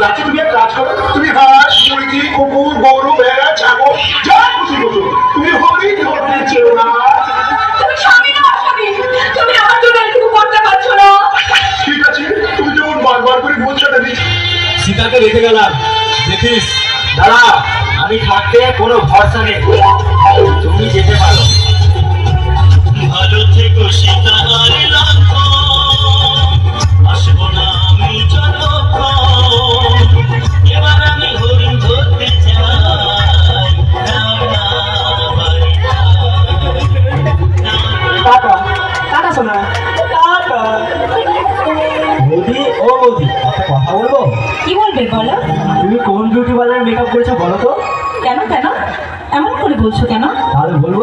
যাকে তুমি কাজ করো তুমি হাঁস মুরগি কুকুর গরু ভেড়া ছাগল যা খুশি বসো তুমি হরি করতে চেও না। ঠিক আছে তুমি যেমন বারবার করে বলছাটা দিচ্ছ সীতাকে রেখে গেলাম। দেখিস দাঁড়া আমি থাকতে কোনো ভরসা নেই। তুমি যেতে পারো। বলব? কি বলবে বলো? তুমি কোন বিউটি পার্লার মেকআপ করেছ বলো তো? কেন কেন? এমন করে বলছো কেন? আর বলব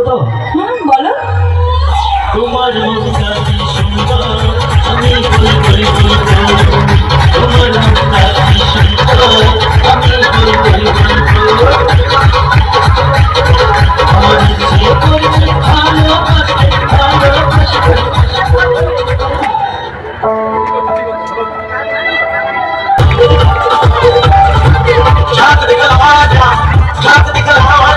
छात्र निकल आवाज छात्र निकल आवाज